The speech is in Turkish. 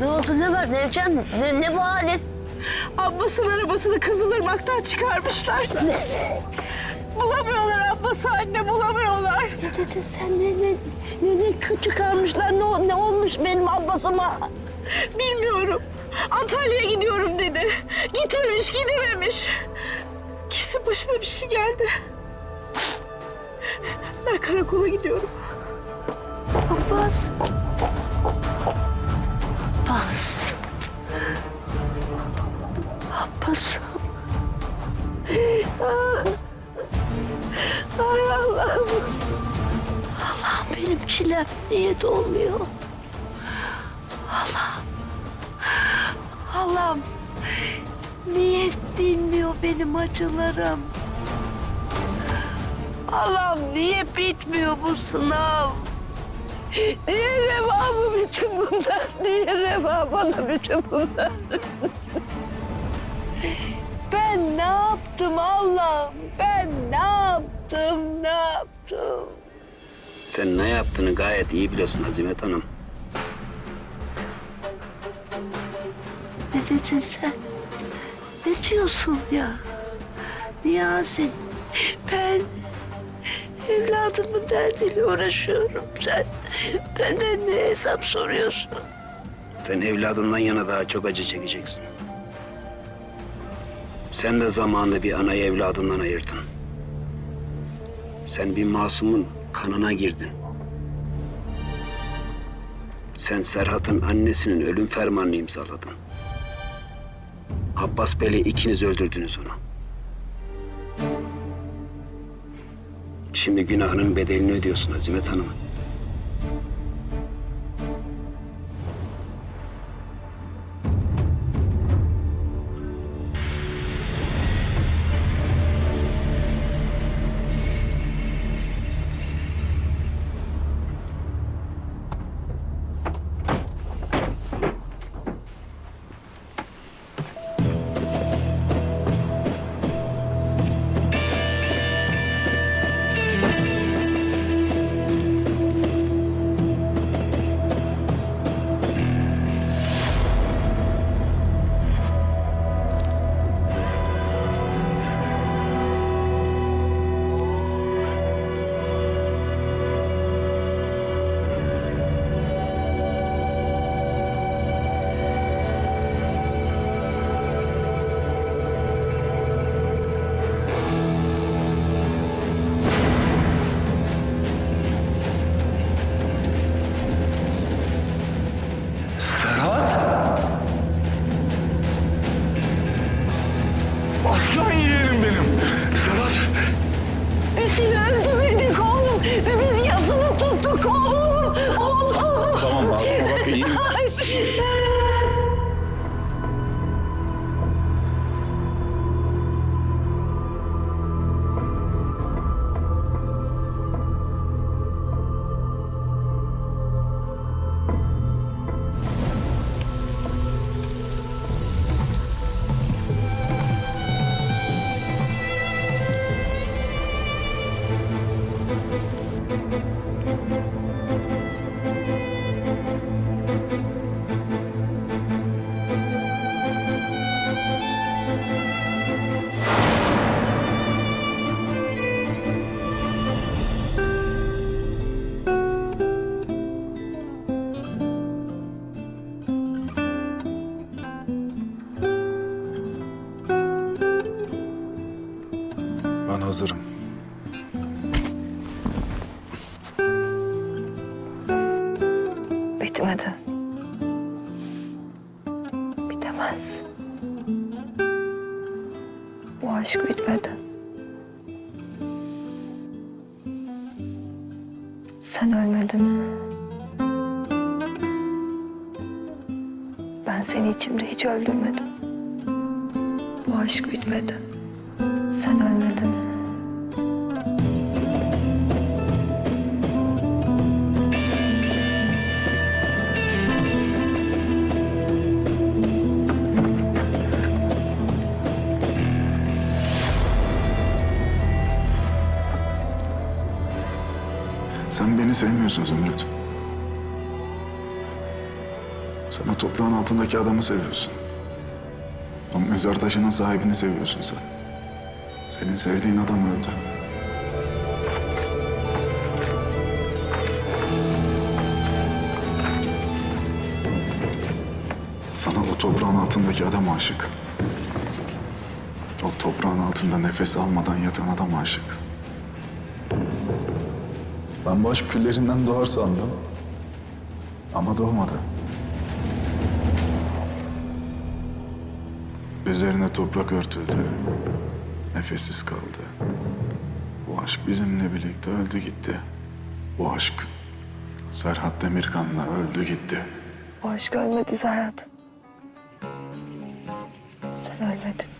Ne oldu ne var Nevcan? Ne, ne bu halin? Abbas'ın arabasını Kızılırmak'tan çıkarmışlar. Bulamıyorlar Abbas'ı anne, bulamıyorlar. Ne dedin sen? Ne, ne, ne, ne çıkarmışlar? Ne, ne olmuş benim abbasıma? Bilmiyorum. Antalya'ya gidiyorum dedi. Gitmemiş, gidememiş. Kesin başına bir şey geldi. Ben karakola gidiyorum. Abbas. Abbas. Abbas'ım. Ay Allah'ım. Allah'ım benim çilem niye dolmuyor? Allah'ım. Allah'ım. Niye dinmiyor benim acılarım? Allah'ım niye bitmiyor bu sınav? Niye reva bu bütün bunlar? Niye reva bana bütün bunlar? Ben ne yaptım Allah'ım? Ben ne yaptım? Ne yaptım? Sen ne yaptığını gayet iyi biliyorsun Azimet Hanım. Ne dedin sen? Ne diyorsun ya? Niyazi, ben evladımın derdiyle uğraşıyorum. Sen benden ne hesap soruyorsun? Sen evladından yana daha çok acı çekeceksin. Sen de zamanında bir anayı evladından ayırdın. Sen bir masumun kanına girdin. Sen Serhat'ın annesinin ölüm fermanını imzaladın. Abbas Bey'le ikiniz öldürdünüz onu. Şimdi günahının bedelini ödüyorsun Azimet Hanım. Biz hazırım. Bitmedi. Bitemez. Bu aşk bitmedi. Sen ölmedin. Ben seni içimde hiç öldürmedim. Bu aşk bitmedi. Sen beni sevmiyorsun Zümrüt. Sen o toprağın altındaki adamı seviyorsun. O mezar taşının sahibini seviyorsun sen. Senin sevdiğin adam öldü. Sana o toprağın altındaki adam aşık. O toprağın altında nefes almadan yatan adam aşık. Ben baş küllerinden doğar sandım. Ama doğmadı. Üzerine toprak örtüldü. Nefessiz kaldı. Bu aşk bizimle birlikte öldü gitti. Bu aşk Serhat Demirkan'la öldü gitti. Bu aşk ölmedi Serhat. Sen ölmedin.